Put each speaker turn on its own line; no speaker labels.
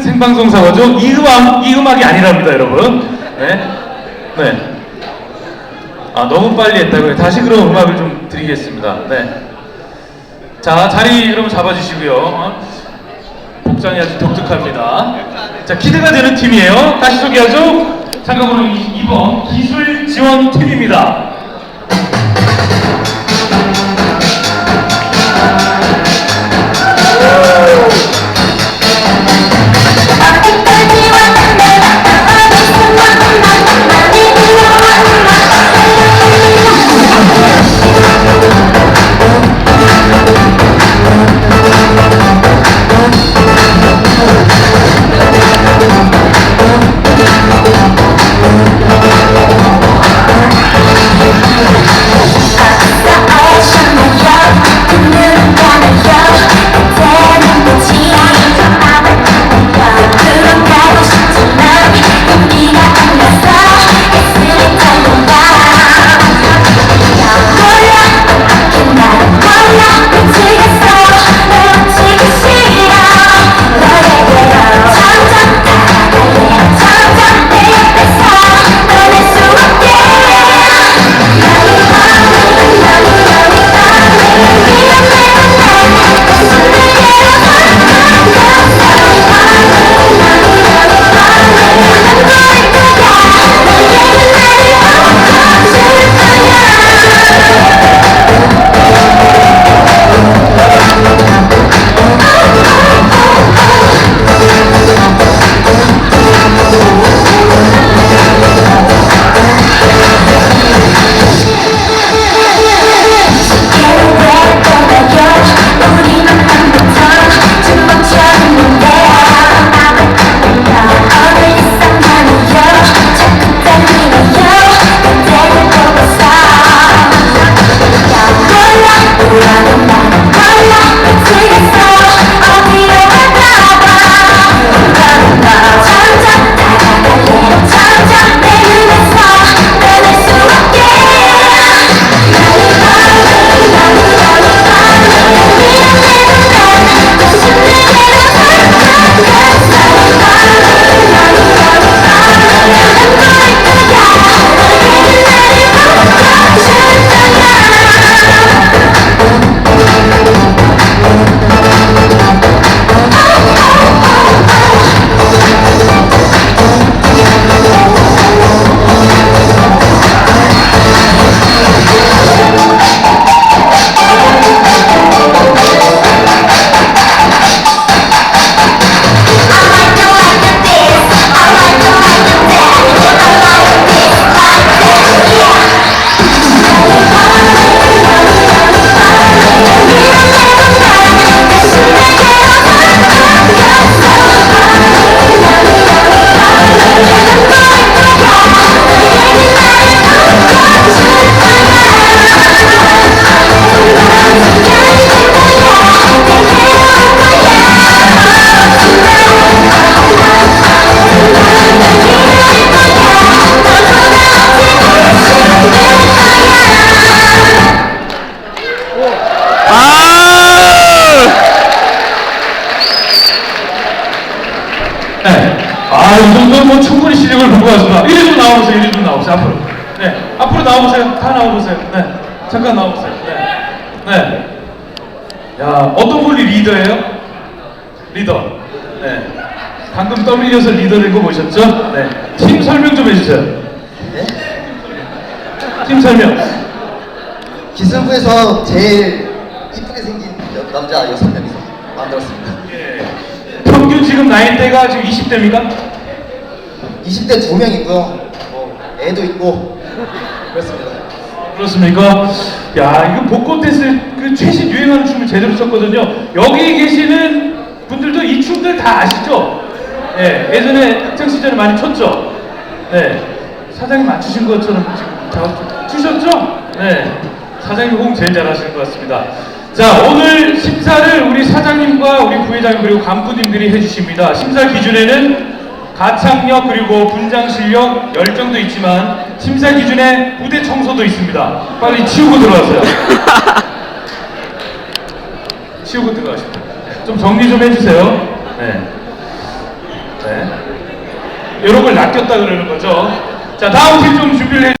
생방송 사고죠. 이 음악 이 음악이 아니랍니다, 여러분. 네, 네. 아 너무 빨리 했다고요. 다시 그럼 음악을 좀 드리겠습니다. 네. 자 자리 그럼 잡아주시고요. 어? 복장이 아주 독특합니다. 자 기대가 되는 팀이에요. 다시 소개하죠. 참가번호 2번 기술 지원 팀입니다. 네. 아, 이 정도면 뭐 충분히 실력을 보고 왔습니다. 이리 좀 나와보세요, 이리 좀 나와보세요, 앞으로. 네. 앞으로 나와보세요. 다 나와보세요. 네. 잠깐 나와보세요. 네. 네. 야, 어떤 분이 리더예요? 리더. 네. 방금 떠밀려서 리더 된 거 보셨죠? 네. 팀 설명 좀 해주세요.
네?
팀 설명.
기술부에서 제일 이쁘게 생긴 여- 남자 여섯 명이서 만들었습니다.
예. 평균 지금 나이대가 지금 20대입니까?
20대 두명 있고요. 뭐 애도 있고 그렇습니다.
그렇습니까? 야, 이거 복고 댄스 그 최신 유행하는 춤을 제대로 췄거든요. 여기 계시는 분들도 이 춤들 다 아시죠? 예, 예전에 학창 시절에 많이 췄죠? 네. 사장님 맞추신 것처럼 지금 다 추셨죠? 네. 사장님 호응 제일 잘하시는 것 같습니다. 자, 오늘 심사를 우리 사장님과 우리 부회장님 그리고 간부님들이 해주십니다. 심사 기준에는 가창력 그리고 분장 실력 열정도 있지만 심사 기준에 무대 청소도 있습니다. 빨리 치우고 들어가세요. 치우고 들어가십시오. 좀 정리 좀 해주세요. 네.
이런 걸 낚였다 그러는 거죠. 자, 다음 팀 좀 준비를 해